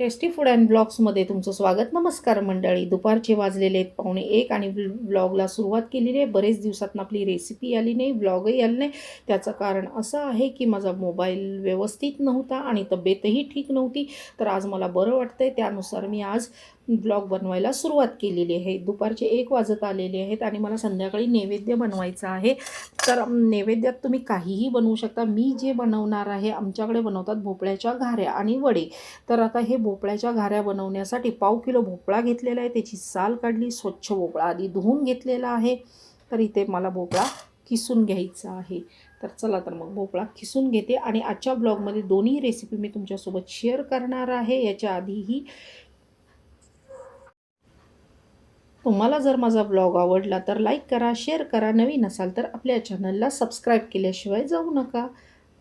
Tasty food and ब्लॉग्समध्ये तुमचं स्वागत. नमस्कार मंडळी. दुपारचे वाजलेले आहेत पावणे एक आणि ब्लॉगला सुरुवात केलेली आहे. बरेच दिवसातून आपली रेसिपी आली नाही ब्लॉगही आली नाही. त्याचं कारण असं आहे की माझा मोबाईल व्यवस्थित नव्हता आणि तब्येतही ठीक नव्हती. तर आज मला बरं वाटतंय. त्यानुसार मी आज ब्लॉग बनवायला सुरुवात केलेली आहे. दुपारचे एक वाजत आलेले आहेत आणि मला संध्याकाळी नैवेद्य बनवायचं आहे. तर नैवेद्यात तुम्ही काहीही बनवू शकता. मी जे बनवणार आहे आमच्याकडे बनवतात भोपळ्याच्या घाऱ्या आणि वडे. तर आता हे भोपळ्याच्या घाऱ्या बनवण्यासाठी पाव किलो भोपळा घेतलेला आहे. त्याची साल काढली स्वच्छ भोपळा आधी धुवून घेतलेला आहे. तर इथे मला भोपळा किसून घ्यायचा आहे. तर चला तर मग भोपळा किसून घेते आणि आजच्या ब्लॉगमध्ये दोन्ही रेसिपी मी तुमच्यासोबत शेअर करणार आहे. याच्या आधीही तुम्हाला जर माझा ब्लॉग आवडला तर लाईक करा शेअर करा. नवीन असाल तर आपल्या चॅनलला सबस्क्राईब केल्याशिवाय जाऊ नका.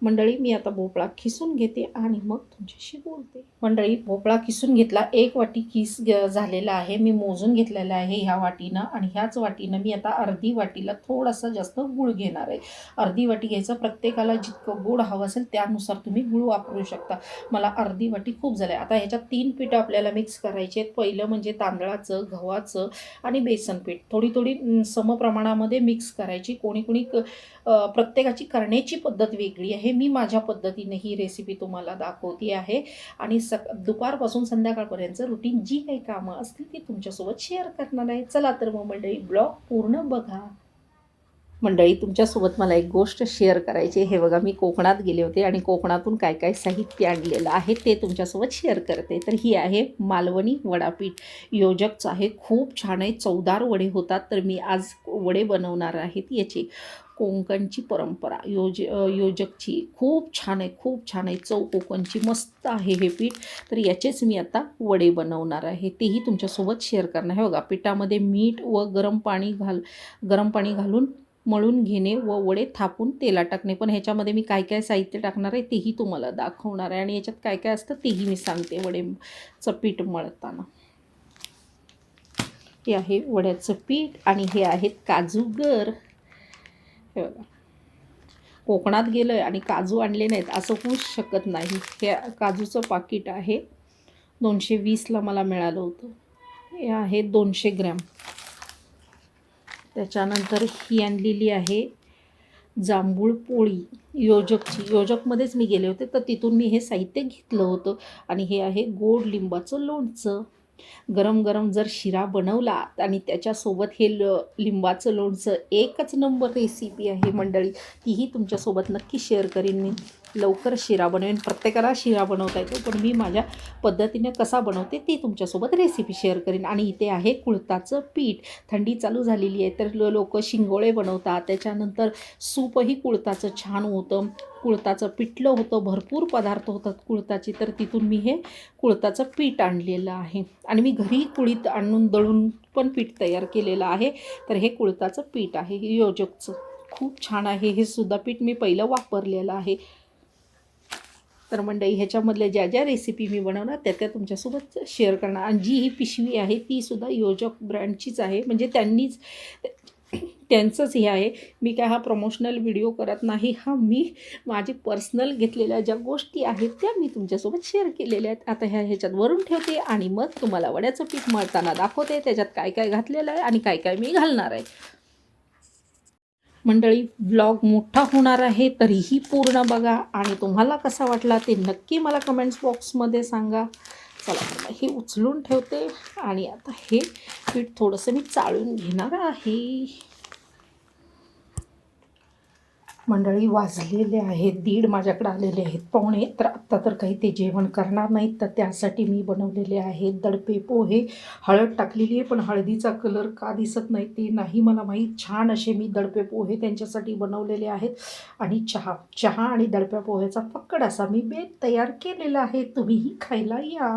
मंडळी मी आता भोपळा खिसून घेते आणि मग तुमच्याशी बोलते. मंडळी भोपळा किसून घेतला एक वाटी किस झालेला आहे. मी मोजून घेतलेला आहे ह्या वाटीनं आणि ह्याच वाटीनं मी आता अर्धी वाटीला थोडासा जास्त गुळ घेणार आहे. अर्धी वाटी घ्यायचं प्रत्येकाला जितकं गुळ हवं असेल त्यानुसार तुम्ही गुळ वापरू शकता. मला अर्धी वाटी खूप झालं आता ह्याच्यात तीन पीठं आपल्याला मिक्स करायची आहेत. पहिलं म्हणजे तांदळाचं गव्हाचं आणि बेसन पीठ. थोडी थोडी समप्रमाणामध्ये मिक्स करायची. कोणी कोणी क- प्रत्येकाची करण्याची पद्धत वेगळी आहे. मी माझ्या पद्धतीने ही रेसिपी तुम्हाला दाखवते आहे. आणि सक दुपारपासून संध्याकाळपर्यंत रुटीन जी काही कामं असतील ती तुमच्यासोबत शेअर करणार आहे. चला तर मग मंडळी ब्लॉग पूर्ण बघा. मंडळी तुमच्यासोबत मला एक गोष्ट शेअर करायची आहे. हे बघा मी कोकणात गेले होते आणि कोकणातून काय काय साहित्य आणलेलं आहे ते तुमच्यासोबत शेअर करते. तर ही आहे मालवणी वडापीठ. योजकचं आहे. खूप छान आहे. चवदार वडे होतात. तर मी आज वडे बनवणार आहेत याचे. कोंकणची परंपरा. योज योजकची खूप छान आहे खूप छान आहे. चव कोकणची मस्त आहे हे पीठ. तर याचेच मी आता वडे बनवणार आहे. तेही तुमच्यासोबत शेअर करणार आहे. बघा पिठामध्ये मीठ व गरम पाणी घाल गरम पाणी घालून मळून घेणे व वडे थापून तेला टाकणे. पण ह्याच्यामध्ये मी काय काय साहित्य टाकणार आहे तेही तुम्हाला दाखवणार आहे. आणि याच्यात काय काय असतं तेही मी सांगते वडेचं पीठ मळताना. हे आहे वड्याचं पीठ आणि हे आहेत काजूगर. हे बघा कोकणात गेलं आहे आणि काजू आणले नाहीत असं होऊच शकत नाही. हे काजूचं पाकिट आहे. दोनशे वीसला मला मिळालं होतं. हे आहे दोनशे ग्रॅम. त्याच्यानंतर ही आणलेली आहे जांभूळ पोळी. योजकची योजकमध्येच मी गेले होते तर तिथून मी हे साहित्य घेतलं होतं. आणि हे आहे गोड लिंबाचं लोणचं. गरम गरम जर शिरा बनवला आणि त्याच्यासोबत हे ल लिंबाचं लोणचं एकच नंबर रेसिपी आहे मंडळी तीही तुमच्यासोबत नक्की शेअर करीन मी. लवकर शिरा बनवेन. प्रत्येकाला शिरा बनवता येतो पण मी माझ्या पद्धतीने कसा बनवते ती तुमच्यासोबत रेसिपी शेअर करीन. आणि इथे आहे कुळताचं पीठ. थंडी चालू झालेली आहे तर लोक शिंगोळे बनवतात. त्याच्यानंतर सूपही कुळताचं छान होतं. कुळताचं पिठलं होतं भरपूर पदार्थ होतात कुळताची तर तिथून मी हे कुळताचं पीठ आणलेलं आहे. आणि मी घरी कुळीत आणून दळून पण पीठ तयार केलेलं आहे. तर हे कुळताचं पीठ आहे हे योजकचं. खूप छान आहे. हे सुद्धा पीठ मी पहिलं वापरलेलं आहे. तर मंडळी ह्याच्यामधल्या ज्या ज्या रेसिपी मी बनवणार त्या त्या तुमच्यासोबत शेअर करणार. आणि जी ही पिशवी आहे ती सुद्धा योजक ब्रँडचीच आहे. म्हणजे त्यांनीच त्यांचंच हे आहे. मी काय हा प्रमोशनल व्हिडिओ करत नाही. हा मी माझी पर्सनल घेतलेल्या ज्या गोष्टी आहेत त्या मी तुमच्यासोबत शेअर केलेल्या आहेत. आता ह्या ह्याच्यात वरून ठेवते आणि मग तुम्हाला वड्याचं पीठ मळताना दाखवते. त्याच्यात काय काय घातलेलं आहे आणि काय काय मी घालणार आहे. मंडळी ब्लॉग मोठा होणार आहे तरीही पूर्ण बघा. आणि तुम्हाला कसा वाटला ते नक्की मला कमेंट्स बॉक्समध्ये सांगा. चला हे उचलून ठेवते. आणि आता हे पीठ थोडंसं मी चाळून घेणार आहे. मंडळी वाजलेले आहेत दीड माझ्याकडे आलेले आहेत पाहुणे. तर आत्ता तर काही ते जेवण करणार नाहीत तर त्यासाठी मी बनवलेले आहेत दडपे पोहे. हळद टाकलेली आहे पण हळदीचा कलर का दिसत नाही ते नाही मला माहीत. छान असे मी दडपे पोहे त्यांच्यासाठी बनवलेले आहेत. आणि चहा चहा आणि दडप्या पोह्याचा पक्कड असा मी बेत तयार केलेला आहे. तुम्हीही खायला या.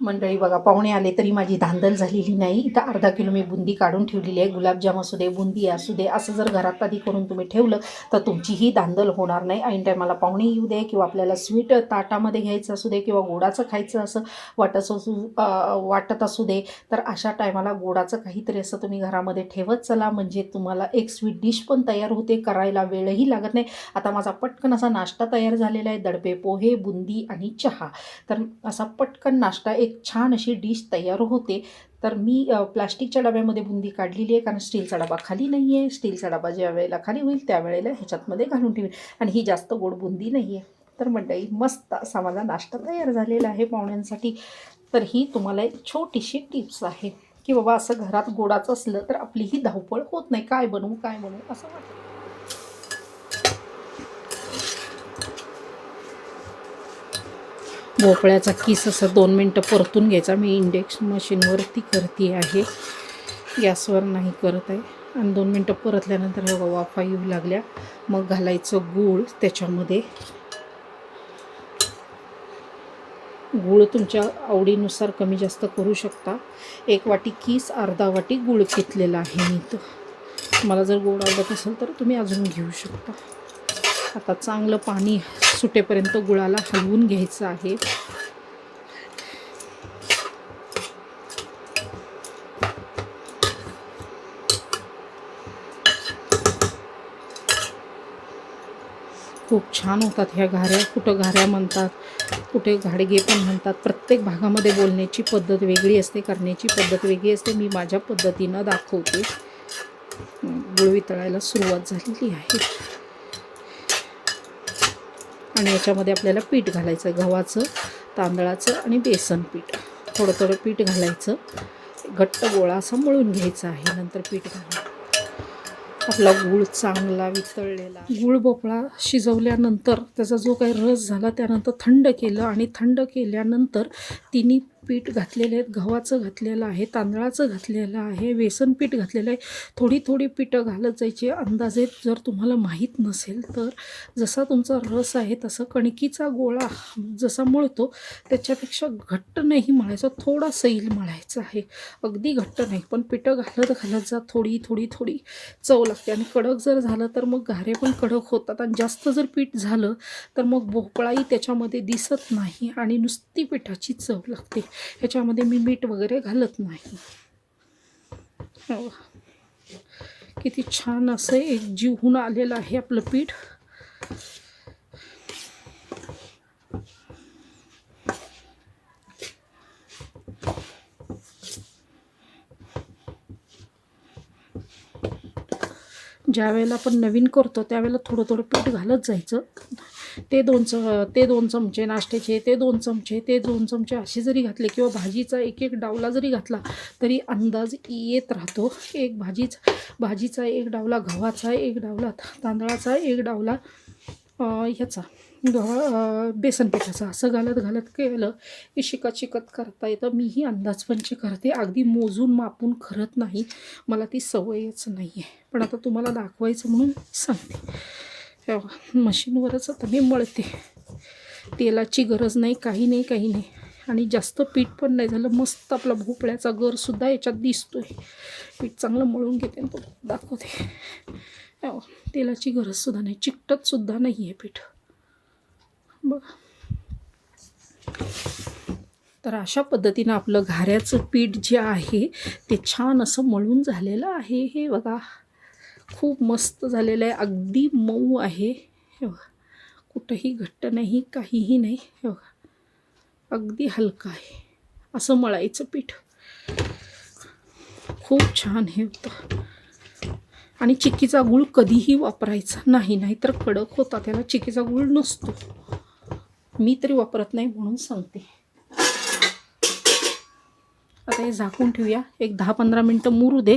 मंडळी बघा पाहुणे आले तरी माझी धांदल झालेली नाही. इथं अर्धा किलो मी बुंदी काढून ठेवलेली आहे. गुलाबजाम असू दे बुंदी असू दे असं जर घरात आधी करून तुम्ही ठेवलं तर तुमचीही धांदल होणार नाही. ऐन टायमाला पाहुणे येऊ दे किंवा आपल्याला स्वीट ताटामध्ये घ्यायचं असू दे किंवा गोडाचं खायचं असं वाटत असू वाटत असू दे तर अशा टायमाला गोडाचं काहीतरी असं तुम्ही घरामध्ये ठेवत चला. म्हणजे तुम्हाला एक स्वीट डिश पण तयार होते करायला वेळही लागत नाही. आता माझा पटकन असा नाश्ता तयार झालेला आहे. दडपे पोहे बुंदी आणि चहा. तर असा पटकन नाश्ता एक एक छान अशी डिश तयार होते. तर मी प्लास्टिकच्या डब्यामध्ये बुंदी काढलेली आहे कारण स्टीलचा डबा खाली नाही आहे. स्टीलचा डबा ज्या वेळेला खाली होईल त्यावेळेला ह्याच्यातमध्ये घालून ठेवेल आणि ही जास्त गोड बुंदी नाही आहे. तर मंडळी मस्त असा माझा नाश्ता तयार झालेला आहे पाहुण्यांसाठी. तर ही तुम्हाला एक छोटीशी टिप्स आहे की बाबा असं घरात गोडाचं असलं तर आपली ही धावपळ होत नाही. काय बनवू काय बनवू असं वाटतं. भोपळ्याचा किस असं दोन मिनटं परतून घ्यायचा. मी इंडक्शन मशीनवरती करते आहे. गॅसवर नाही करत आहे. आणि दोन मिनटं परतल्यानंतर हे बघा वाफा येऊ लागल्या. मग घालायचं गूळ त्याच्यामध्ये. गूळ तुमच्या आवडीनुसार कमी जास्त करू शकता. एक वाटी किस अर्धा वाटी गूळ घेतलेला आहे मी तर मला जर गोड आवडत असेल तर तुम्ही अजून घेऊ शकता. आता चांगलं पाणी सुटेपर्यंत गुळाला हलवून घ्यायचं आहे. खूप छान होतात ह्या घाऱ्या. कुठं घाऱ्या म्हणतात कुठे घाडगे पण म्हणतात. प्रत्येक भागामध्ये बोलण्याची पद्धत वेगळी असते करण्याची पद्धत वेगळी असते. मी माझ्या पद्धतीनं दाखवते. गुळवी तळायला सुरुवात झालेली आहे. आणि याच्यामध्ये आपल्याला पीठ घालायचं गव्हाचं तांदळाचं आणि बेसन पीठ. थोडं थोडं पीठ घालायचं. घट्ट गोळा असा मळून घ्यायचा आहे नंतर पीठ घालायचं. आपला गूळ चांगला वितळलेला. गूळ भोपळा शिजवल्यानंतर त्याचा जो काही रस झाला त्यानंतर थंड केलं आणि थंड केल्यानंतर तिन्ही पीठ घातलेले आहेत गव्हाचं घातलेलं आहे तांदळाचं घातलेलं आहे बेसन पीठ घातलेलं आहे. थोडी थोडी पीठं घालत जायची. अंदाजे जर तुम्हाला माहीत नसेल तर जसा तुमचा रस आहे तसं कणकीचा गोळा जसा मळतो त्याच्यापेक्षा घट्ट नाही मळायचा थोडा सैल मळायचा आहे. अगदी घट्ट नाही पण पिठं घालत घालत जा थोडी थोडी थोडी चव लागते. आणि कडक जर झालं तर मग घारे पण कडक होतात आणि जास्त जर पीठ झालं तर मग भोपळाही त्याच्यामध्ये दिसत नाही आणि नुसती पिठाची चव लागते. ह्याच्यामध्ये मी मीठ वगैरे घालत नाही हो. किती छान असं एक जीव होऊन आलेलं आहे आपलं पीठ ज्या वेळेला आपण नवीन करतो त्यावेळेला थोडं थोडं पीठ घालत जायचं. ते दोन च ते दोन चमचे नाश्त्याचे ते दोन चमचे ते दोन चमचे असे जरी घातले किंवा भाजीचा एक एक डावला जरी घातला तरी अंदाज येत राहतो. एक भाजीच भाजीचा एक डावला गव्हाचा एक डावला तांदळाचा एक डावला ह्याचा. गव्हा बेसन पिठाचा असं घालत घालत केलं की शिकत शिकत करता येतं. मीही अंदाजपंच करते. अगदी मोजून मापून करत नाही. मला ती सवयच नाही आहे पण आता तुम्हाला दाखवायचं म्हणून सांगते. मशीनवरच आता मी मळते. तेलाची गरज नाही काही नाही काही नाही. आणि जास्त पीठ पण नाही झालं. मस्त आपला भोपळ्याचा गरसुद्धा याच्यात दिसतो आहे पीठ चांगलं मळून घेते आणि तो दाखवते. तेलाची गरजसुद्धा नाही. चिकटतसुद्धा नाही आहे पीठ. बघा. तर अशा पद्धतीनं आपलं घाऱ्याचं पीठ जे आहे ते छान असं मळून झालेलं आहे. हे बघा खूप मस्त झालेलं आहे. अगदी मऊ आहे. हे बघा कुठंही घट्ट नाही काहीही नाही. हे बघा अगदी हलकं आहे. असं मळायचं पीठ. खूप छान हे होतं. आणि चिक्कीचा गूळ कधीही वापरायचा नाही नाहीतर कडक होता. त्याला चिक्कीचा गूळ नसतो. मी तरी वापरत नाही म्हणून सांगते. आता हे झाकून ठेवूया. एक दहा पंधरा मिनटं मुरू दे.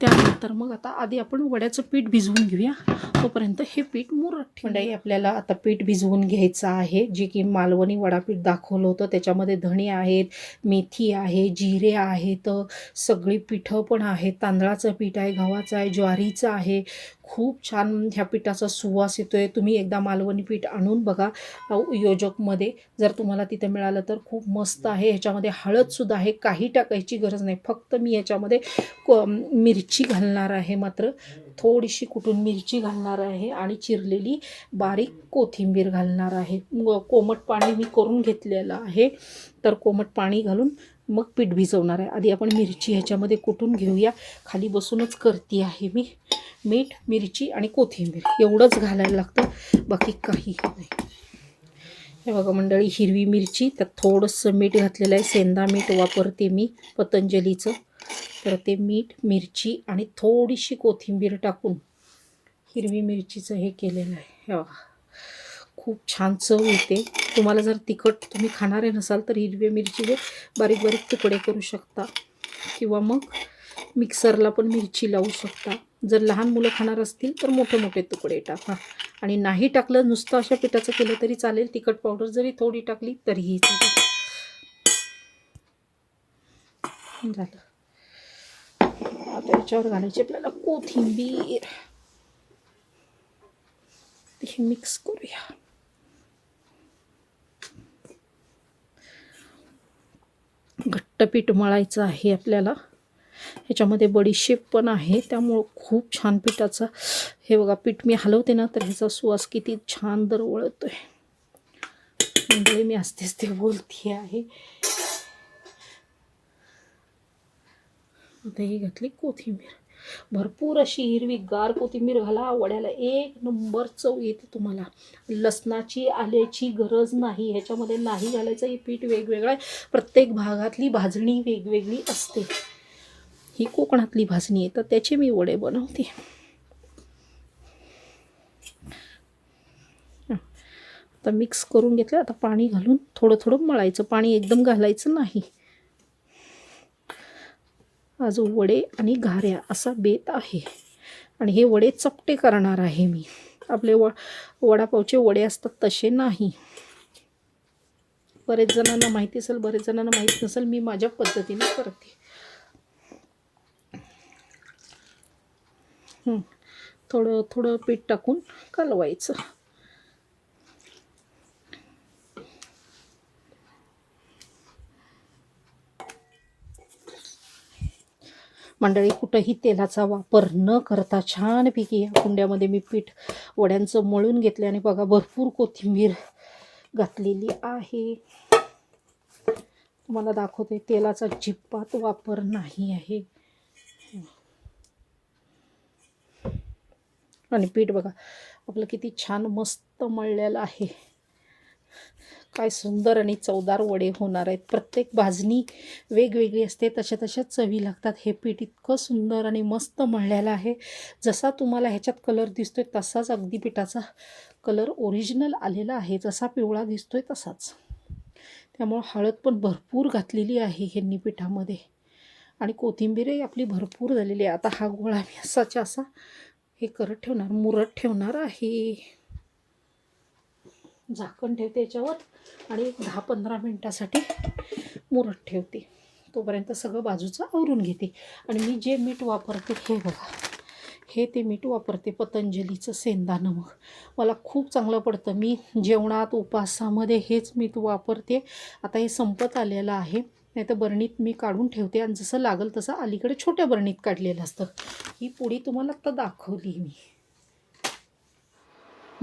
त्यानंतर मग आता आधी आपण वड्याचं पीठ भिजवून घेऊया. तोपर्यंत हे पीठ मुरत मंडळी आपल्याला आता पीठ भिजवून घ्यायचं आहे. जे की मालवणी वडापीठ दाखवलं होतं. त्याच्यामध्ये धणे आहेत मेथी आहे जिरे आहेत सगळी पिठं पण आहेत. तांदळाचं पीठ आहे गव्हाचं आहे ज्वारीचं आहे. खूप छान ह्या पिठाचा सुवास येतो आहे तुम्ही एकदा मालवणी पीठ आणून बघा योजकमध्ये. जर तुम्हाला तिथं मिळालं तर खूप मस्त आहे. ह्याच्यामध्ये हळदसुद्धा आहे. काही टाकायची गरज नाही. फक्त मी याच्यामध्ये मिरची घालणार आहे मात्र. थोडीशी कुठून मिरची घालणार आहे आणि चिरलेली बारीक कोथिंबीर घालणार आहे. कोमट पाणी मी करून घेतलेलं आहे. तर कोमट पाणी घालून मग पीठ भिजवणार आहे. आधी आपण मिरची ह्याच्यामध्ये कुठून घेऊया? खाली बसूनच करते आहे मी. मीठ मिरची आणि कोथिंबीर. एवढंच घालायला लागतं बाकी काही नाही. हे बघा मंडळी हिरवी मिरची त्यात थोडंसं मीठ घातलेलं आहे. सेंदा मीठ वापरते मी पतंजलीचं. तर ते मीठ मिरची आणि थोडीशी कोथिंबीर टाकून हिरवी मिरचीचं हे केलेलं आहे. हे बघा. खूप छान चव येते. तुम्हाला जर तिखट तुम्ही खाणारे नसाल तर हिरव्या मिरचीचे बारीक बारीक तुकडे करू शकता. किंवा मग मिक्सरला पण मिरची लावू शकता. जर लहान मुलं खाणार असतील तर मोठे मोठे तुकडे टाका. आणि नाही टाकलं नुसतं अशा पिठाचं केलं तरी चालेल. तिखट पावडर जरी थोडी टाकली तरीही चालेल. झालं. आता याच्यावर घालायची आपल्याला कोथिंबीर. हे मिक्स करूया. घट्ट पीठ मळायचं आहे आपल्याला. ह्याच्यामध्ये बडीशेप पण आहे. त्यामुळं खूप छान पिठाचा हे बघा पीठ मी हलवते ना तर ह्याचा सुवास किती छान दरवळतोय. म्हणजे मी असतेच ते बोलते आहे. आता ही घातली कोथिंबीर. भरपूर अशी हिरवी गार कोथिंबीर घाला. वड्याला एक नंबर चव येते तुम्हाला. लसणाची आल्याची गरज नाही. ह्याच्यामध्ये नाही घालायचं. हे पीठ वेगवेगळं आहे. प्रत्येक भागातली भाजणी वेगवेगळी असते. ही कोकणातली भाजणी आहे तर त्याचे मी वडे बनवते. आता मिक्स करून घेतलं आता पाणी घालून थोडं थोडं मळायचं. पाणी एकदम घालायचं नाही. आज वडे आणि घाऱ्या असा बेत आहे. आणि हे वडे चपटे करणार आहे मी. आपले व वडापावचे वडे असतात तसे नाही. बरेच जणांना माहिती असेल बरेच जणांना माहीत नसेल मी माझ्या पद्धतीने करते. थोडं थोडं पीठ टाकून कालवायचं. मंडळी कुठंही तेलाचा वापर न करता छानपैकी या कुंड्यामध्ये मी पीठ वड्यांचं मळून घेतले आणि बघा भरपूर कोथिंबीर घातलेली आहे. तुम्हाला दाखवते तेलाचा जिप्पात वापर नाही आहे. आणि पीठ बघा. आपलं किती छान मस्त मळलेलं आहे. काय सुंदर आणि चवदार वडे होणार आहेत. प्रत्येक भाजणी वेगवेगळी असते. तशा तशा चवी लागतात. हे पीठ इतकं सुंदर आणि मस्त मळलेलं आहे. जसा तुम्हाला ह्याच्यात कलर दिसतोय तसाच अगदी पिठाचा कलर ओरिजिनल आलेला आहे. जसा पिवळा दिसतोय तसाच. त्यामुळं हळद पण भरपूर घातलेली आहे ह्यांनी पिठामध्ये. आणि कोथिंबीरही आपली भरपूर झालेली आहे. आता हा गोळा मी असाच्या असा हे करत ठेवणार मुरत ठेवणार आहे. झाकण ठेवते याच्यावर आणि दहा पंधरा मिनटासाठी मुरत ठेवते. तोपर्यंत सगळं बाजूचं आवरून घेते. आणि मी जे मीठ वापरते हे बघा. हे ते मीठ वापरते पतंजलीचं सेंदा नमक मला खूप चांगलं पडतं. मी जेवणात उपासामध्ये हेच मीठ वापरते. आता हे संपत आलेलं आहे. नाही तर बरणीत मी काढून ठेवते आणि जसं लागल तसं अलीकडे छोट्या बरणीत काढलेलं असतं. ही पुढी तुम्हाला आत्ता दाखवली मी.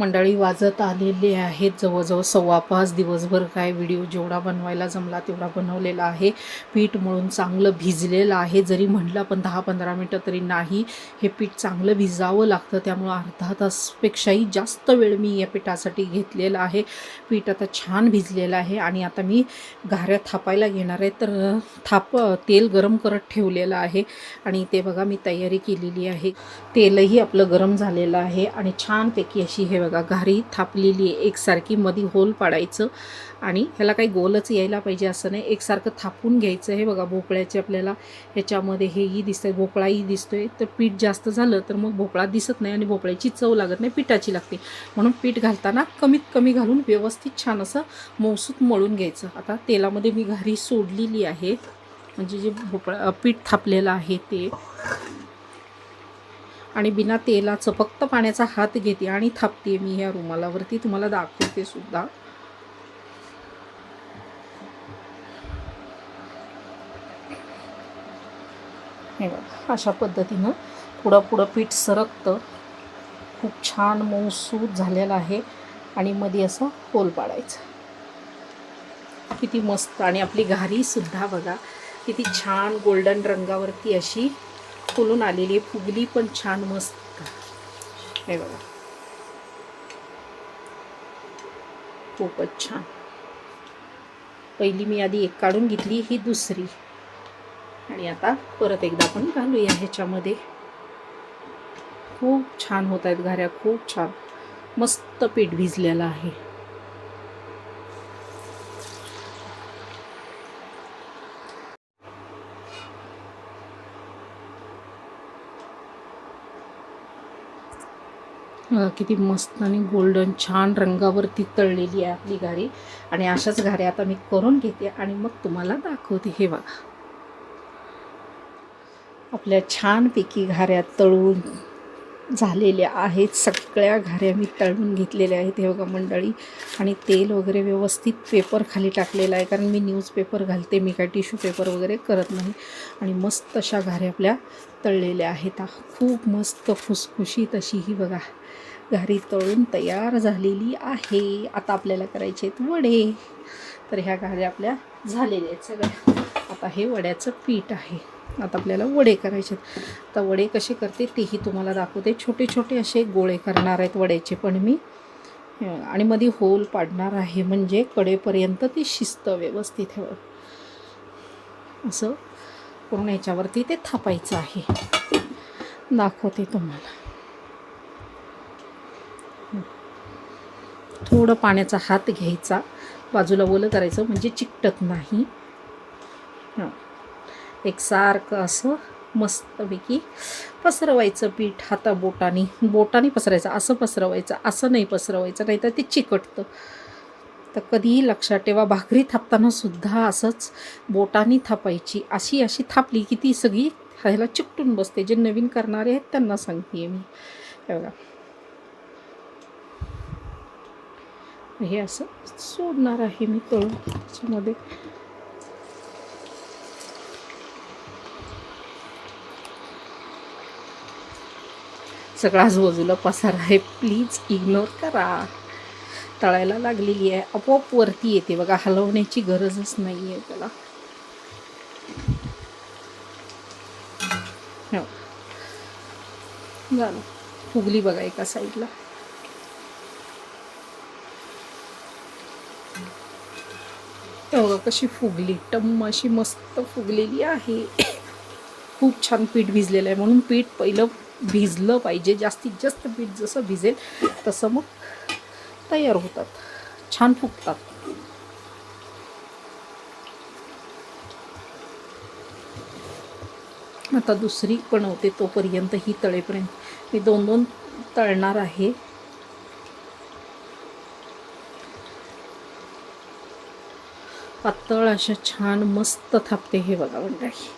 मंडळी वाजत आलेले आहेत. जवळजवळ सव्वा पाच दिवसभर काय व्हिडिओ जेवढा बनवायला जमला तेवढा बनवलेला आहे. पीठ मळून चांगलं भिजलेलं आहे. जरी म्हटलं पण दहा पंधरा मिनटं तरी नाही. हे पीठ चांगलं भिजावं लागतं. त्यामुळं अर्धा तासपेक्षाही जास्त वेळ मी या पिठासाठी घेतलेला आहे. पीठ आता छान भिजलेलं आहे आणि आता मी घाऱ्या थापायला घेणार आहे. तर थाप तेल गरम करत ठेवलेलं आहे आणि ते बघा मी तयारी केलेली आहे. तेलही आपलं गरम झालेलं आहे आणि छानपैकी अशी हे बघा बघा घारी थापलेली आहे. एकसारखी मध्ये होल पाडायचं आणि ह्याला काही गोलच यायला पाहिजे असं नाही. एकसारखं थापून घ्यायचं. हे बघा भोपळ्याचे आपल्याला ह्याच्यामध्ये हेही दिसतंय भोपळाही दिसतोय. तर पीठ जास्त झालं तर मग भोपळा दिसत नाही आणि भोपळ्याची चव लागत नाही पिठाची लागते. म्हणून पीठ घालताना कमीत कमी घालून व्यवस्थित छान असं मौसूत मळून घ्यायचं. आता तेलामध्ये मी घारी सोडलेली आहे. म्हणजे जे भोपळा पीठ थापलेलं आहे ते. आणि बिना तेलाचं फक्त पाण्याचा हात घेते आणि थापते मी ह्या रुमालावरती तुम्हाला दाखवते सुद्धा. हे बघा अशा पद्धतीनं पुढं पुढं पीठ सरकतं. खूप छान मऊसूत झालेलं आहे आणि मध्ये असं होल पाडायचं. किती मस्त आणि आपली घारीसुद्धा बघा किती छान गोल्डन रंगावरती अशी फुलून आलेली आहे. फुगली पण छान मस्त. हे बघा. खूपच छान. पहिली मी आधी एक काढून घेतली ही दुसरी. आणि आता परत एकदा आपण घालूया ह्याच्यामध्ये. खूप छान होत आहेत घाऱ्या खूप छान. मस्त पीठ भिजलेलं आहे. किती मस्त आणि गोल्डन छान रंगावरती तळलेली आहे आपली घारी आणि अशाच घाऱ्या आता मी करून घेते आणि मग तुम्हाला दाखवते. हे बघा. आपल्या छानपैकी घाऱ्या तळून झालेल्या आहेत. सगळ्या घाऱ्या मी तळून घेतलेल्या आहेत. हे बघा मंडळी. आणि तेल वगैरे व्यवस्थित पेपर खाली टाकलेला आहे. कारण मी न्यूजपेपर घालते. मी काय टिश्यू पेपर वगैरे करत नाही. आणि मस्त अशा घाऱ्या आपल्या तळलेल्या आहेत. खूप मस्त खुसखुशीत अशी ही बघा. घारी तळून तयार झालेली आहे. आता आपल्याला करायचे आहेत वडे. तर ह्या घाऱ्या आपल्या झालेल्या आहेत सगळ्या आता हे वड्याचं पीठ आहे. आता आपल्याला वडे करायचे आहेत. आता वडे कसे करते तेही तुम्हाला दाखवते. छोटे छोटे असे गोळे करणार आहेत वड्याचे पण मी. आणि मध्ये होल पाडणार आहे. म्हणजे कडेपर्यंत ते शिस्त व्यवस्थित. हवं असं पूर्ण याच्यावरती ते थापायचं आहे. दाखवते तुम्हाला. थोडं पाण्याचा हात घ्यायचा. बाजूला ओलं करायचं म्हणजे चिकटत नाही. एकसारखं असं मस्तपैकी पसरवायचं पीठ हाता बोटाने बोटाने पसरायचं असं पसरवायचं असं नाही पसरवायचं नाही तर ते चिकटतं. तर कधीही लक्षात ठेवा भाकरी थापताना सुद्धा असंच बोटाने थापायची. अशी अशी थापली की ती सगळी ह्याला चिकटून बसते. जे नवीन करणारे आहेत त्यांना सांगते मी. हे बघा. हे असं सोडणार आहे मी तळून त्याच्यामध्ये. सगळा आजूबाजूला पसार आहे. प्लीज इग्नोर करा. तळायला लागलेली आहे. आपोआप वरती येते बघा. हलवण्याची गरजच नाही आहे त्याला. हो. झालं. फुगली बघा एका साईडला बघा कशी फुगली टम्म अशी मस्त फुगलेली आहे. खूप छान पीठ भिजलेलं आहे. म्हणून पीठ पहिलं भिजलं पाहिजे. जास्तीत जास्त पीठ जसं भिजेल तसं मग तयार होतात. छान फुगतात. आता दुसरी बनवते तोपर्यंत ही तळेपर्यंत. मी दोन दोन तळणार आहे. पातळ अशा छान मस्त थापते हे बघा मंडळी.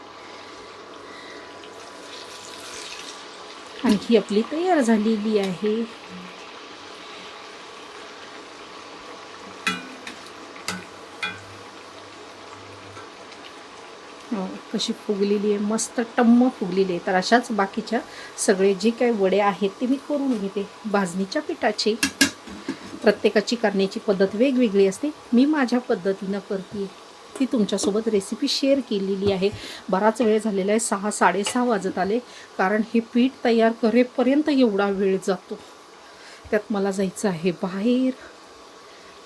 आणि ही आपली तयार झालेली आहे. हो, कशी फुगलेली आहे मस्त टम्म फुगलेली आहे. तर अशाच बाकीच्या सगळे जे काही वडे आहेत ते मी करून घेते. भाजणीच्या पिठाचे. प्रत्येकाची करण्याची पद्धत वेगवेगळी असते. मी माझ्या पद्धतीनं करते ती तुमच्यासोबत रेसिपी शेअर केलेली आहे. बराच वेळ झालेला आहे. सहा साडेसहा वाजत आले. कारण हे पीठ तयार करेपर्यंत एवढा वेळ जातो. त्यात मला जायचं आहे बाहेर.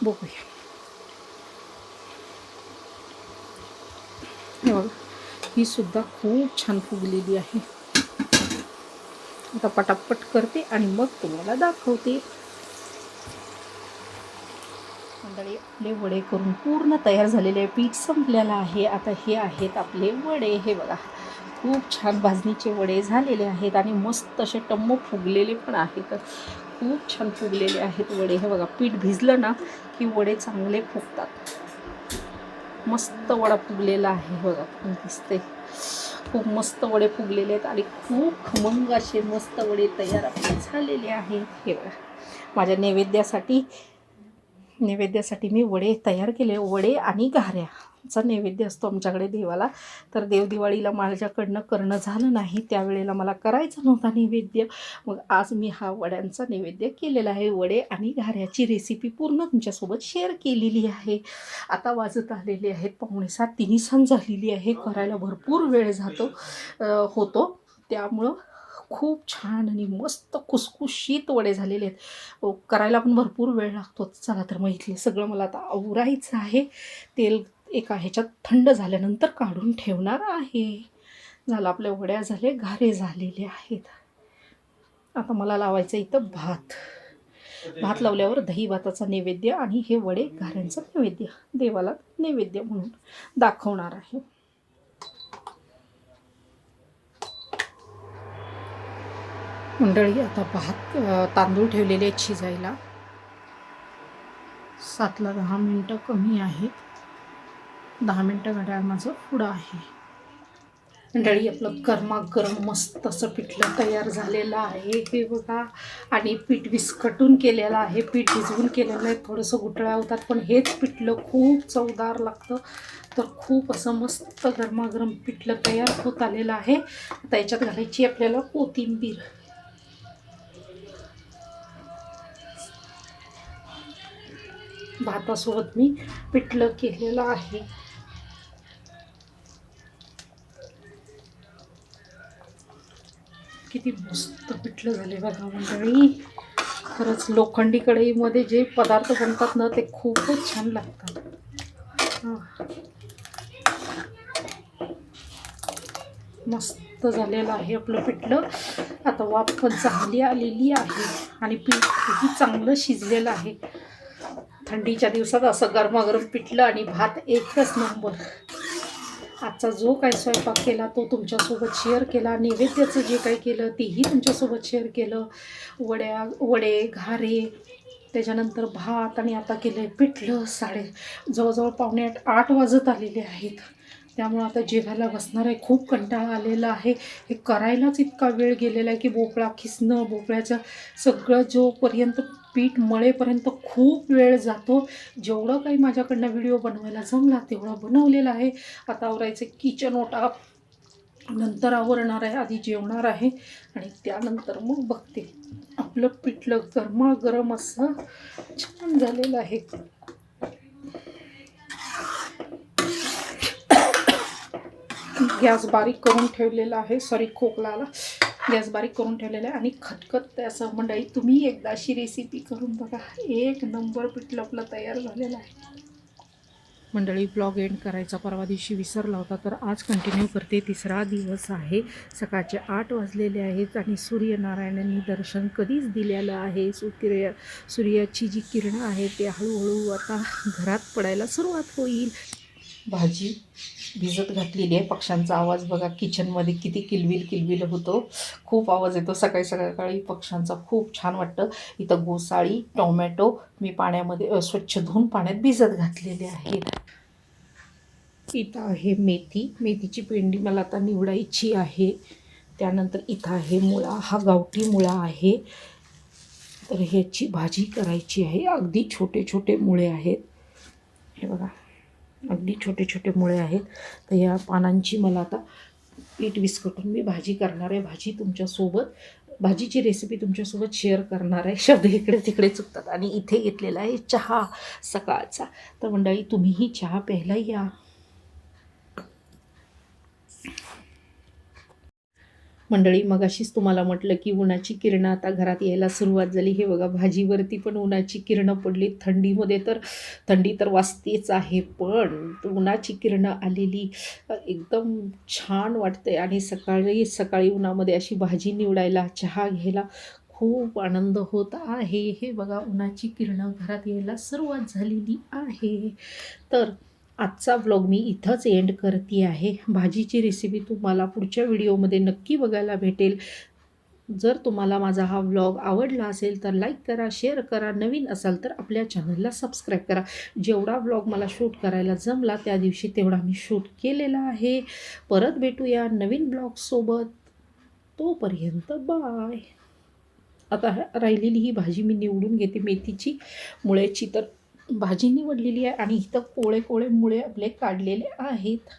बघूया. ही सुद्धा खूप छान फुगलेली आहे. आता पटापट करते आणि मग तुम्हाला दाखवते. मंडळी आपले वडे करून पूर्ण तयार झालेले आहे. पीठ संपलेलं आहे. आता हे आहेत आपले वडे. हे बघा खूप छान भाजणीचे वडे झालेले आहेत आणि मस्त असे टम्म फुगलेले पण आहेत. खूप छान फुगलेले आहेत वडे. हे बघा पीठ भिजलं ना की वडे चांगले फुगतात. मस्त वडा फुगलेला आहे. बघा दिसते. खूप मस्त वडे फुगलेले आहेत आणि खूप खमंग असे मस्त वडे तयार आपले झालेले आहेत. हे बघा माझ्या नैवेद्यासाठी नैवेद्यासाठी मी वडे तयार केले वडे आणि घाऱ्याचा नैवेद्य असतो आमच्याकडे देवाला. तर देवदिवाळीला माझ्याकडनं करणं झालं नाही त्यावेळेला मला करायचा नव्हता नैवेद्य. मग आज मी हा वड्यांचा नैवेद्य केलेला आहे. वडे आणि घाऱ्याची रेसिपी पूर्ण तुमच्यासोबत शेअर केलेली आहे. आता वाजत आलेले आहेत पाहुणे सात तिन्ही सण झालेली आहे. करायला भरपूर वेळ जातो होतो. त्यामुळं खूप छान आणि मस्त खुसखुशीत वडे झालेले आहेत. हो, करायला पण भरपूर वेळ लागतो. चला तर मग इथले सगळं मला आता आवरायचं आहे. तेल एका ह्याच्यात थंड झाल्यानंतर काढून ठेवणार आहे. झालं आपल्या वड्या झाले घारे झालेले आहेत. आता मला लावायचं इथं भात. भात लावल्यावर दही भाताचा नैवेद्य आणि हे वडे घाऱ्यांचं नैवेद्य देवाला नैवेद्य म्हणून दाखवणार आहे. मंडळी आता भात तांदूळ ठेवलेले आहेत शिजायला. सातला दहा मिनटं कमी आहेत. दहा मिनटं घड्याळ माझं पुढं आहे. मंडळी आपलं गरमागरम मस्त असं पिठलं तयार झालेलं आहे. हे बघा आणि पीठ विस्कटून केलेलं आहे. पीठ भिजवून केलेलं आहे. थोडंसं गुटळ्या होतात पण हेच पिठलं खूप चवदार लागतं. तर खूप असं मस्त गरमागरम पिठलं तयार होत आलेलं आहे. आता याच्यात घालायची आपल्याला कोथिंबीर. भातासोबत मी पिठलं केलेलं आहे. किती मस्त पिठलं झाले बघा मंडळी. खरंच लोखंडी कढईमध्ये जे पदार्थ बनतात ना ते खूपच छान लागतात. मस्त झालेलं आहे आपलं पिठलं. आता वाफ पण चांगली आलेली आहे आणि पीठही चांगलं शिजलेलं आहे. थंडीच्या दिवसात असं गरमागरम पिठलं आणि भात एकच नंबर. आजचा जो काही स्वयंपाक केला तो तुमच्यासोबत शेअर केला. नैवेद्याचं जे काही केलं तेही तुमच्यासोबत शेअर केलं. वड्या वडे घारे त्याच्यानंतर भात आणि आता केलं आहे पिठलं साडे. जवळजवळ पावणे आठ आठ वाजत आलेले आहेत. त्यामुळं आता जेवायला बसणार आहे. खूप कंटाळा आलेला आहे. हे करायलाच इतका वेळ गेलेला आहे की भोपळा खिसणं भोपळ्याचं सगळं जोपर्यंत पीठ मळेपर्यंत खूप वेळ जातो. जेवढं काही माझ्याकडनं व्हिडिओ बनवायला जमला तेवढं बनवलेला आहे. आता आवरायचं किचन ओटा. नंतर आवरणार आहे. आधी जेवणार आहे. आणि त्यानंतर मग बघते. आपलं पिठलं गरमागरम असं छान झालेलं आहे. गॅस बारीक करून ठेवलेला आहे. सॉरी खोकलाला. गॅस बारीक करून ठेवलेला आहे आणि खटखत असं मंडळी तुम्ही एकदा अशी रेसिपी करून बघा. एक नंबर पिठलं आपलं तयार झालेलं आहे. मंडळी ब्लॉग एंड करायचा परवा दिवशी विसरला होता तर आज कंटिन्यू करते. तिसरा दिवस आहे. सकाळचे आठ वाजलेले आहेत आणि सूर्यनारायणांनी दर्शन कधीच दिलेलं आहे. सूर्य सूर्याची जी किरणं आहे ते हळूहळू आता घरात पडायला सुरुवात होईल. भाजी भिजत घातलेली आहे. पक्ष्यांचा आवाज बघा किचनमध्ये किती किलबिल किलबिल होतो. खूप आवाज येतो. सकाळी सकाळी पक्ष्यांचा खूप छान वाटतं. इथं गोसाळी टोमॅटो मी पाण्यामध्ये स्वच्छ धुवून पाण्यात भिजत घातलेले आहेत. इथं आहे मेथी. मेथीची पेंडी मला आता निवडायची आहे. त्यानंतर इथं आहे मुळा. हा गावठी मुळा आहे. तर ह्याची भाजी करायची आहे. अगदी छोटे छोटे मुळे आहेत. हे बघा. अगदी छोटे छोटे मुळे आहेत. तर या पानांची मला आता पीठ विस्कटून मी भाजी करणार आहे. भाजी तुमच्यासोबत भाजीची रेसिपी तुमच्यासोबत शेअर करणार आहे. शब्द इकडे तिकडे चुकतात. आणि इथे घेतलेला आहे चहा सकाळचा. तर मंडळी तुम्हीही चहा प्यायला या. मंडळी मगाशीच तुम्हाला म्हटलं की उन्हाची किरणं आता घरात यायला सुरुवात झाली. हे बघा भाजीवरती पण उन्हाची किरणं पडली. थंडीमध्ये तर थंडी तर वाजतेच आहे पण उन्हाची किरणं आलेली एकदम छान वाटते आणि सकाळी सकाळी उन्हामध्ये अशी भाजी निवडायला चहा घ्यायला खूप आनंद होत आहे. हे बघा उन्हाची किरणं घरात यायला सुरुवात झालेली आहे. तर आजचा व्लॉग मी इथंच एंड करते आहे. भाजीची रेसिपी तुम्हाला पुढच्या व्हिडिओमध्ये नक्की बघायला भेटेल. जर तुम्हाला माझा हा व्लॉग आवडला असेल तर लाईक करा शेअर करा नवीन असाल तर आपल्या चॅनलला सबस्क्राईब करा. जेवढा व्लॉग मला शूट करायला जमला त्या दिवशी तेवढा मी शूट केलेला आहे. परत भेटूया नवीन ब्लॉगसोबत तोपर्यंत बाय आता राहिलेली ही भाजी मी निवडून घेते मेथीची. मुळ्याची तर भाजी निवडलेली आहे आणि इथं कोळे कोळे मुळे आपले काढलेले आहेत.